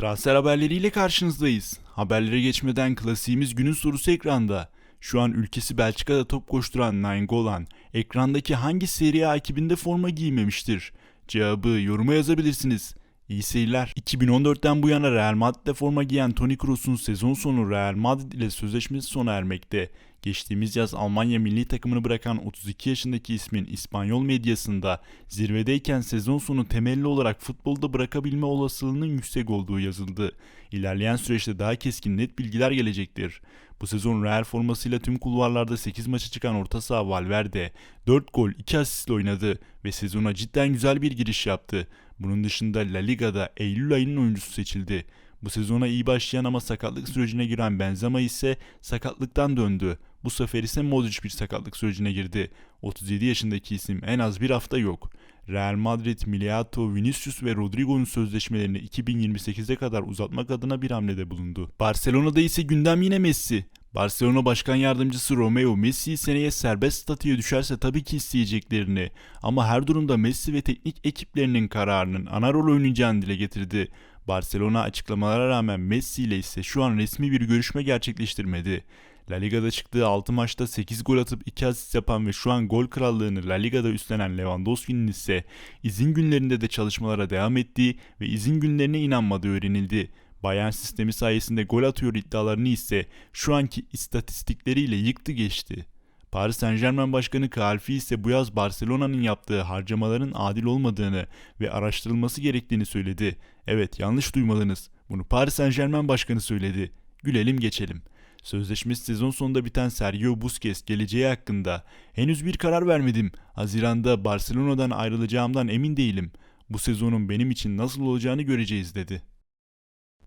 Transfer haberleriyle karşınızdayız. Haberlere geçmeden klasiğimiz günün sorusu ekranda. Şu an ülkesi Belçika'da top koşturan Nainggolan, ekrandaki hangi Serie A ekibinde forma giymemiştir? Cevabı yoruma yazabilirsiniz. İyi seyirler. 2014'ten bu yana Real Madrid'de forma giyen Toni Kroos'un sezon sonu Real Madrid ile sözleşmesi sona ermekte. Geçtiğimiz yaz Almanya milli takımını bırakan 32 yaşındaki ismin İspanyol medyasında zirvedeyken sezon sonu temelli olarak futbolda bırakabilme olasılığının yüksek olduğu yazıldı. İlerleyen süreçte daha keskin net bilgiler gelecektir. Bu sezon Real formasıyla tüm kulvarlarda 8 maça çıkan orta saha Valverde 4 gol 2 asistle oynadı ve sezona cidden güzel bir giriş yaptı. Bunun dışında La Liga'da Eylül ayının oyuncusu seçildi. Bu sezona iyi başlayan ama sakatlık sürecine giren Benzema ise sakatlıktan döndü. Bu sefer ise Modric bir sakatlık sürecine girdi. 37 yaşındaki isim en az bir hafta yok. Real Madrid, Milito, Vinicius ve Rodrigo'nun sözleşmelerini 2028'e kadar uzatmak adına bir hamlede bulundu. Barcelona'da ise gündem yine Messi. Barcelona Başkan Yardımcısı Romeo Messi seneye serbest statüye düşerse tabii ki isteyeceklerini ama her durumda Messi ve teknik ekiplerinin kararının ana rol oynayacağını dile getirdi. Barcelona açıklamalara rağmen Messi ile ise şu an resmi bir görüşme gerçekleştirmedi. La Liga'da çıktığı 6 maçta 8 gol atıp 2 asist yapan ve şu an gol krallığını La Liga'da üstlenen Lewandowski'nin ise izin günlerinde de çalışmalara devam ettiği ve izin günlerine inanmadığı öğrenildi. Bayern sistemi sayesinde gol atıyor iddialarını ise şu anki istatistikleriyle yıktı geçti. Paris Saint Germain Başkanı Kalfi ise bu yaz Barcelona'nın yaptığı harcamaların adil olmadığını ve araştırılması gerektiğini söyledi. Evet yanlış duymadınız. Bunu Paris Saint Germain Başkanı söyledi. Gülelim geçelim. Sözleşmesi sezon sonunda biten Sergio Busquets geleceği hakkında henüz bir karar vermedim. Haziranda Barcelona'dan ayrılacağımdan emin değilim. Bu sezonun benim için nasıl olacağını göreceğiz dedi.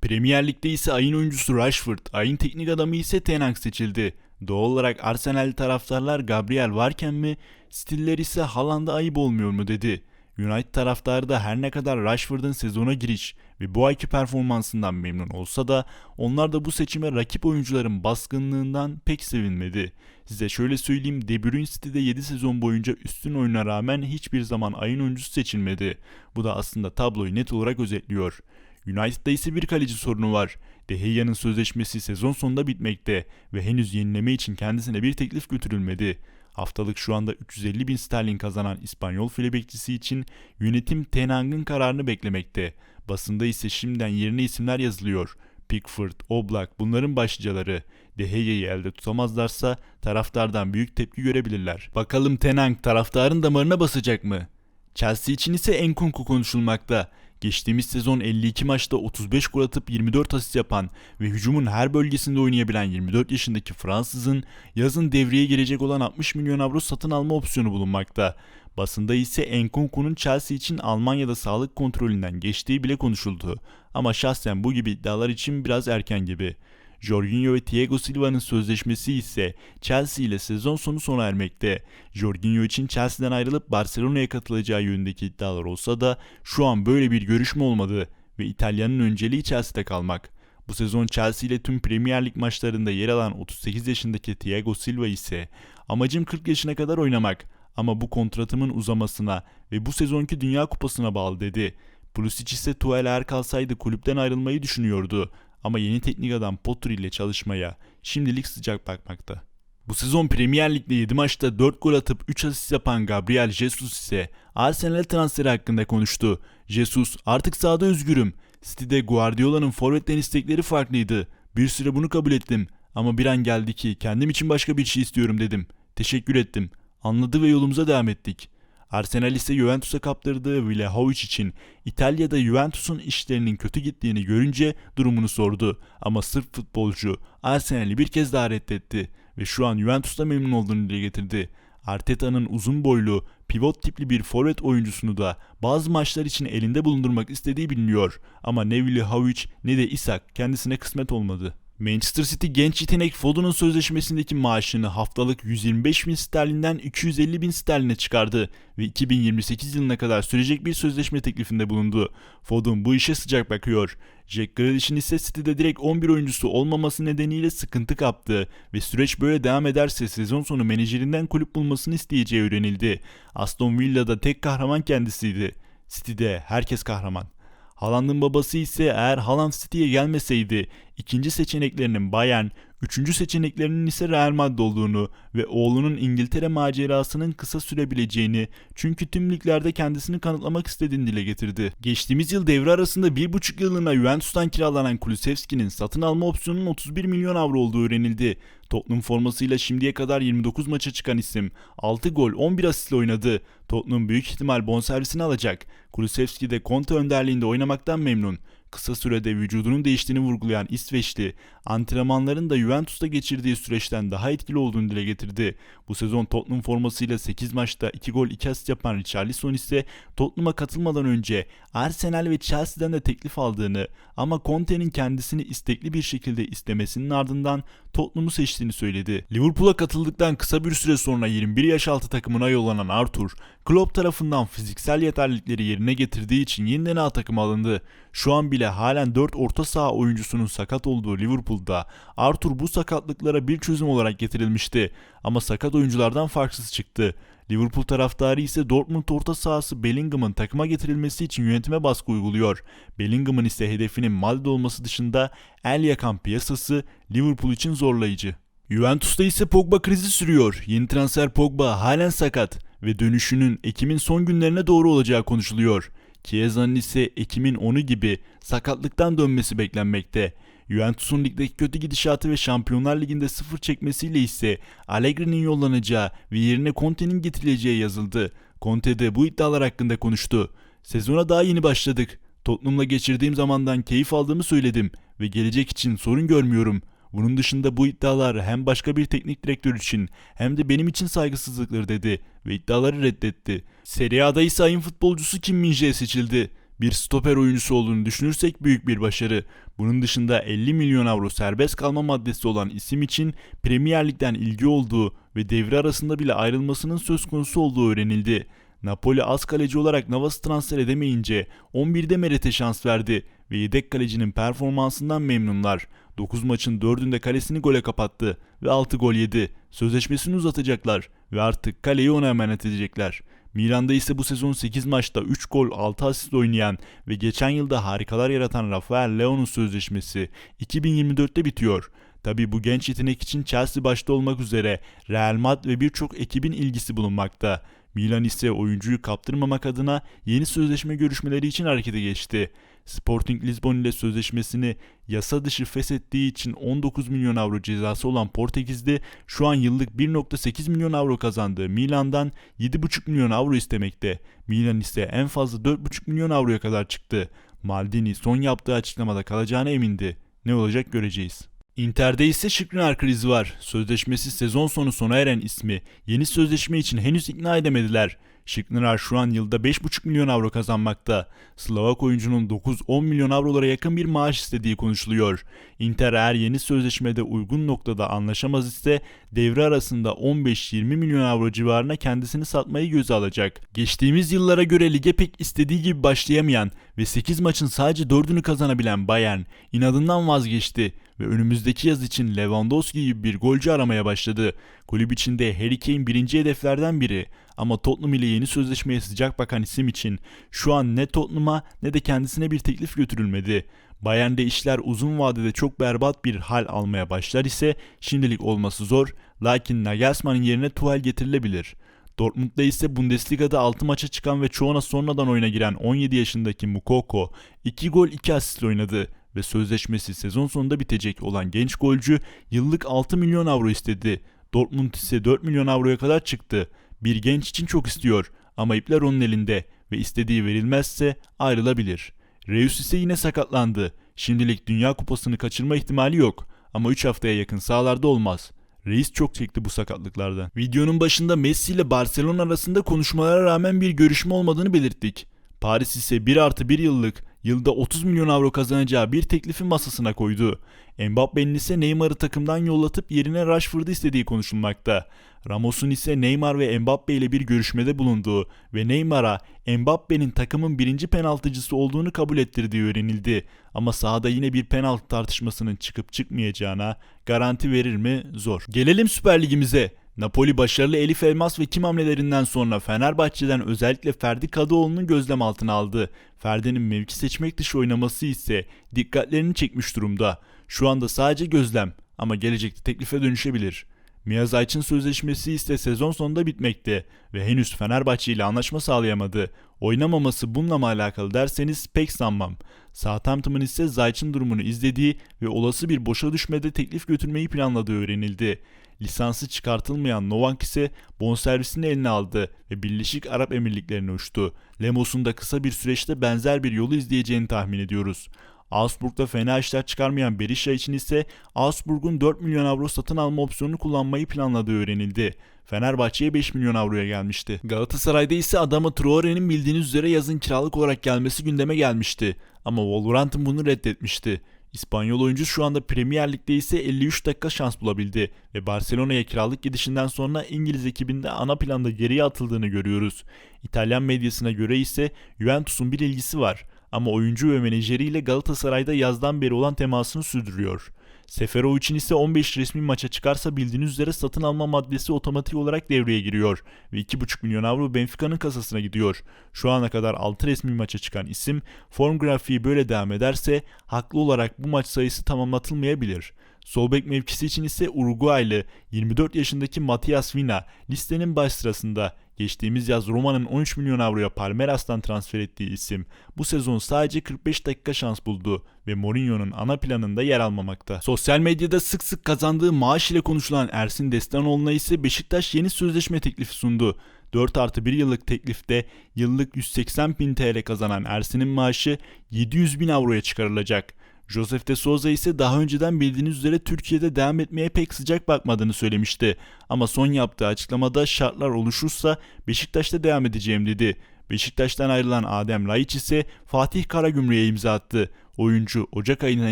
Premier Lig'de ise ayın oyuncusu Rashford, ayın teknik adamı ise Ten Hag seçildi. Doğal olarak Arsenal taraftarlar Gabriel varken mi, stiller ise Haaland'a ayıp olmuyor mu dedi. United taraftarı da her ne kadar Rashford'un sezona giriş ve bu ayki performansından memnun olsa da onlar da bu seçime rakip oyuncuların baskınlığından pek sevinmedi. Size şöyle söyleyeyim De Bruyne City'de 7 sezon boyunca üstün oyuna rağmen hiçbir zaman ayın oyuncusu seçilmedi. Bu da aslında tabloyu net olarak özetliyor. United'da ise bir kaleci sorunu var. De Gea'nın sözleşmesi sezon sonunda bitmekte ve henüz yenileme için kendisine bir teklif götürülmedi. Haftalık şu anda 350 bin sterlin kazanan İspanyol file bekçisi için yönetim Ten Hag'ın kararını beklemekte. Basında ise şimdiden yerine isimler yazılıyor. Pickford, Oblak bunların başlıcaları. De Gea'yı elde tutamazlarsa taraftardan büyük tepki görebilirler. Bakalım Ten Hag taraftarın damarına basacak mı? Chelsea için ise Enkunku konuşulmakta. Geçtiğimiz sezon 52 maçta 35 gol atıp 24 asist yapan ve hücumun her bölgesinde oynayabilen 24 yaşındaki Fransızın yazın devreye girecek olan 60 milyon avro satın alma opsiyonu bulunmakta. Basında ise Enkunku'nun Chelsea için Almanya'da sağlık kontrolünden geçtiği bile konuşuldu. Ama şahsen bu gibi iddialar için biraz erken gibi. Jorginho ve Thiago Silva'nın sözleşmesi ise Chelsea ile sezon sonu sona ermekte. Jorginho için Chelsea'den ayrılıp Barcelona'ya katılacağı yönündeki iddialar olsa da şu an böyle bir görüşme olmadı ve İtalya'nın önceliği Chelsea'de kalmak. Bu sezon Chelsea ile tüm Premier Lig maçlarında yer alan 38 yaşındaki Thiago Silva ise amacım 40 yaşına kadar oynamak ama bu kontratımın uzamasına ve bu sezonki Dünya Kupası'na bağlı dedi. Pulisic ise Tuchel eğer kalsaydı kulüpten ayrılmayı düşünüyordu ama yeni teknik adam Potter ile çalışmaya şimdilik sıcak bakmakta. Bu sezon Premier Lig'de 7 maçta 4 gol atıp 3 asist yapan Gabriel Jesus ise Arsenal transferi hakkında konuştu. Jesus artık sahada özgürüm. City'de Guardiola'nın forvetten istekleri farklıydı. Bir süre bunu kabul ettim. Ama bir an geldi ki kendim için başka bir şey istiyorum dedim. Teşekkür ettim. Anladı ve yolumuza devam ettik. Arsenal ise Juventus'a kaptırdığı Vlahovic için İtalya'da Juventus'un işlerinin kötü gittiğini görünce durumunu sordu. Ama sırf futbolcu Arsenal'i bir kez daha reddetti ve şu an Juventus'ta memnun olduğunu dile getirdi. Arteta'nın uzun boylu, pivot tipli bir forvet oyuncusunu da bazı maçlar için elinde bulundurmak istediği biliniyor. Ama ne Vlahovic ne de Isak kendisine kısmet olmadı. Manchester City genç yetenek Foden'ın sözleşmesindeki maaşını haftalık 125 bin sterlinden 250 bin sterline çıkardı ve 2028 yılına kadar sürecek bir sözleşme teklifinde bulundu. Foden bu işe sıcak bakıyor. Jack Grealish'in ise City'de direkt 11 oyuncusu olmaması nedeniyle sıkıntı kaptı ve süreç böyle devam ederse sezon sonu menajerinden kulüp bulmasını isteyeceği öğrenildi. Aston Villa'da tek kahraman kendisiydi. City'de herkes kahraman. Haaland'ın babası ise eğer Haaland City'ye gelmeseydi ikinci seçeneklerinin Bayern, üçüncü seçeneklerinin ise Real Madrid olduğunu ve oğlunun İngiltere macerasının kısa sürebileceğini çünkü tüm liglerde kendisini kanıtlamak istediğini dile getirdi. Geçtiğimiz yıl devre arasında 1,5 yıllığına Juventus'tan kiralanan Kulusevski'nin satın alma opsiyonunun 31 milyon avro olduğu öğrenildi. Tottenham formasıyla şimdiye kadar 29 maça çıkan isim 6 gol 11 asistle oynadı. Tottenham büyük ihtimal bonservisini alacak. Kulusevski de Conte önderliğinde oynamaktan memnun. Kısa sürede vücudunun değiştiğini vurgulayan İsveçli, antrenmanların da Juventus'ta geçirdiği süreçten daha etkili olduğunu dile getirdi. Bu sezon Tottenham formasıyla 8 maçta 2 gol 2 asist yapan Richarlison ise Tottenham'a katılmadan önce Arsenal ve Chelsea'den de teklif aldığını ama Conte'nin kendisini istekli bir şekilde istemesinin ardından Tottenham'ı seçtiğini söyledi. Liverpool'a katıldıktan kısa bir süre sonra 21 yaş altı takımına yollanan Arthur, Klopp tarafından fiziksel yeterlilikleri yerine getirdiği için yeniden A takıma alındı. Şu an bile halen 4 orta saha oyuncusunun sakat olduğu Liverpool'da Arthur bu sakatlıklara bir çözüm olarak getirilmişti ama sakat oyunculardan farksız çıktı. Liverpool taraftarı ise Dortmund orta sahası Bellingham'ın takıma getirilmesi için yönetime baskı uyguluyor. Bellingham'ın ise hedefinin Madrid olması dışında el yakan piyasası Liverpool için zorlayıcı. Juventus'ta ise Pogba krizi sürüyor. Yeni transfer Pogba halen sakat ve dönüşünün Ekim'in son günlerine doğru olacağı konuşuluyor. Chiesa'nın ise Ekim'in 10'u gibi sakatlıktan dönmesi beklenmekte. Juventus'un ligdeki kötü gidişatı ve Şampiyonlar Ligi'nde sıfır çekmesiyle ise Allegri'nin yollanacağı ve yerine Conte'nin getirileceği yazıldı. Conte de bu iddialar hakkında konuştu. Sezona daha yeni başladık. Tottenham'la geçirdiğim zamandan keyif aldığımı söyledim ve gelecek için sorun görmüyorum. Bunun dışında bu iddialar hem başka bir teknik direktör için hem de benim için saygısızlıktır dedi ve iddiaları reddetti. Serie A'da ise ayın futbolcusu Kim min seçildi. Bir stoper oyuncusu olduğunu düşünürsek büyük bir başarı. Bunun dışında 50 milyon avro serbest kalma maddesi olan isim için Premier Lig'den ilgi olduğu ve devre arasında bile ayrılmasının söz konusu olduğu öğrenildi. Napoli az kaleci olarak Navas'ı transfer edemeyince 11'de Meret'e şans verdi ve yedek kalecinin performansından memnunlar. 9 maçın 4'ünde kalesini gole kapattı ve 6 gol yedi. Sözleşmesini uzatacaklar ve artık kaleyi ona emanet edecekler. Milan'da ise bu sezon 8 maçta 3 gol 6 asist oynayan ve geçen yılda harikalar yaratan Rafael Leo'nun sözleşmesi 2024'te bitiyor. Tabi bu genç yetenek için Chelsea başta olmak üzere Real Madrid ve birçok ekibin ilgisi bulunmakta. Milan ise oyuncuyu kaptırmamak adına yeni sözleşme görüşmeleri için harekete geçti. Sporting Lisbon ile sözleşmesini yasa dışı feshettiği için 19 milyon avro cezası olan Portekiz'de şu an yıllık 1.8 milyon avro kazandığı Milan'dan 7.5 milyon avro istemekte. Milan ise en fazla 4.5 milyon avroya kadar çıktı. Maldini son yaptığı açıklamada kalacağına emindi. Ne olacak göreceğiz. Inter'de ise Skriniar krizi var. Sözleşmesi sezon sonu sona eren ismi yeni sözleşme için henüz ikna edemediler. Skriniar şu an yılda 5,5 milyon avro kazanmakta. Slovak oyuncunun 9-10 milyon avrolara yakın bir maaş istediği konuşuluyor. Inter eğer yeni sözleşmede uygun noktada anlaşamaz ise devre arasında 15-20 milyon avro civarına kendisini satmayı göze alacak. Geçtiğimiz yıllara göre lige pek istediği gibi başlayamayan ve 8 maçın sadece 4'ünü kazanabilen Bayern inadından vazgeçti ve önümüzdeki yaz için Lewandowski gibi bir golcü aramaya başladı. Kulüp içinde Harry Kane birinci hedeflerden biri ama Tottenham ile yeni sözleşmeye sıcak bakan isim için şu an ne Tottenham'a ne de kendisine bir teklif götürülmedi. Bayern'de işler uzun vadede çok berbat bir hal almaya başlar ise şimdilik olması zor lakin Nagelsmann'ın yerine Tuchel getirilebilir. Dortmund'da ise Bundesliga'da 6 maça çıkan ve çoğuna sonradan oyuna giren 17 yaşındaki Mukoko 2 gol 2 asist oynadı ve sözleşmesi sezon sonunda bitecek olan genç golcü yıllık 6 milyon avro istedi. Dortmund ise 4 milyon avroya kadar çıktı. Bir genç için çok istiyor ama ipler onun elinde ve istediği verilmezse ayrılabilir. Reus ise yine sakatlandı. Şimdilik Dünya Kupası'nı kaçırma ihtimali yok ama 3 haftaya yakın sahalarda olmaz. Reis çok çekti bu sakatlıklardan. Videonun başında Messi ile Barcelona arasında konuşmalara rağmen bir görüşme olmadığını belirttik. Paris ise 1 artı 1 yıllık yılda 30 milyon avro kazanacağı bir teklifi masasına koydu. Mbappe'nin ise Neymar'ı takımdan yollatıp yerine Rashford'u istediği konuşulmakta. Ramos'un ise Neymar ve Mbappe ile bir görüşmede bulunduğu ve Neymar'a Mbappe'nin takımın birinci penaltıcısı olduğunu kabul ettirdiği öğrenildi. Ama sahada yine bir penaltı tartışmasının çıkıp çıkmayacağına garanti verir mi zor. Gelelim Süper Ligimize. Napoli başarılı Elif Elmas ve Kim hamlelerinden sonra Fenerbahçe'den özellikle Ferdi Kadıoğlu'nu gözlem altına aldı. Ferdi'nin mevki seçmek dışı oynaması ise dikkatlerini çekmiş durumda. Şu anda sadece gözlem ama gelecekte teklife dönüşebilir. Mia Zayç'ın sözleşmesi ise sezon sonunda bitmekte ve henüz Fenerbahçe ile anlaşma sağlayamadı. Oynamaması bununla mı alakalı derseniz pek sanmam. Southampton'ın ise Zayç'ın durumunu izlediği ve olası bir boşa düşmede teklif götürmeyi planladığı öğrenildi. Lisansı çıkartılmayan Novank ise bonservisini eline aldı ve Birleşik Arap Emirlikleri'ne uçtu. Lemos'un da kısa bir süreçte benzer bir yolu izleyeceğini tahmin ediyoruz. Augsburg'da fena işler çıkarmayan Berisha için ise Augsburg'un 4 milyon avro satın alma opsiyonunu kullanmayı planladığı öğrenildi. Fenerbahçe'ye 5 milyon avroya gelmişti. Galatasaray'da ise adamı Traore'nin bildiğiniz üzere yazın kiralık olarak gelmesi gündeme gelmişti. Ama Wolverhampton bunu reddetmişti. İspanyol oyuncu şu anda Premier Lig'de ise 53 dakika şans bulabildi ve Barcelona'ya kiralık gidişinden sonra İngiliz ekibinde ana planda geriye atıldığını görüyoruz. İtalyan medyasına göre ise Juventus'un bir ilgisi var ama oyuncu ve menajeriyle Galatasaray'da yazdan beri olan temasını sürdürüyor. Seferovic'in ise 15 resmi maça çıkarsa bildiğiniz üzere satın alma maddesi otomatik olarak devreye giriyor ve 2,5 milyon avro Benfica'nın kasasına gidiyor. Şu ana kadar 6 resmi maça çıkan isim form grafiği böyle devam ederse haklı olarak bu maç sayısı tamamlatılmayabilir. Sol bek mevkisi için ise Uruguaylı 24 yaşındaki Matias Vina listenin baş sırasında. Geçtiğimiz yaz Roma'nın 13 milyon avroya Palmeiras'tan transfer ettiği isim bu sezon sadece 45 dakika şans buldu ve Mourinho'nun ana planında yer almamakta. Sosyal medyada sık sık kazandığı maaş ile konuşulan Ersin Destanoğlu'na ise Beşiktaş yeni sözleşme teklifi sundu. 4 artı 1 yıllık teklifte yıllık 180 bin TL kazanan Ersin'in maaşı 700 bin avroya çıkarılacak. Josef de Souza ise daha önceden bildiğiniz üzere Türkiye'de devam etmeye pek sıcak bakmadığını söylemişti. Ama son yaptığı açıklamada şartlar oluşursa Beşiktaş'ta devam edeceğim dedi. Beşiktaş'tan ayrılan Adem Laiç ise Fatih Karagümrük'e imza attı. Oyuncu Ocak ayından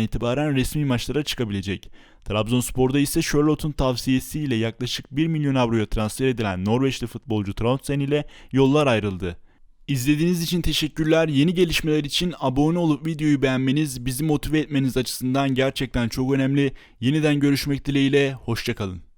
itibaren resmi maçlara çıkabilecek. Trabzonspor'da ise Charlotte'un tavsiyesiyle yaklaşık 1 milyon avroya transfer edilen Norveçli futbolcu Trondsen ile yollar ayrıldı. İzlediğiniz için teşekkürler. Yeni gelişmeler için abone olup videoyu beğenmeniz bizi motive etmeniz açısından gerçekten çok önemli. Yeniden görüşmek dileğiyle, hoşçakalın.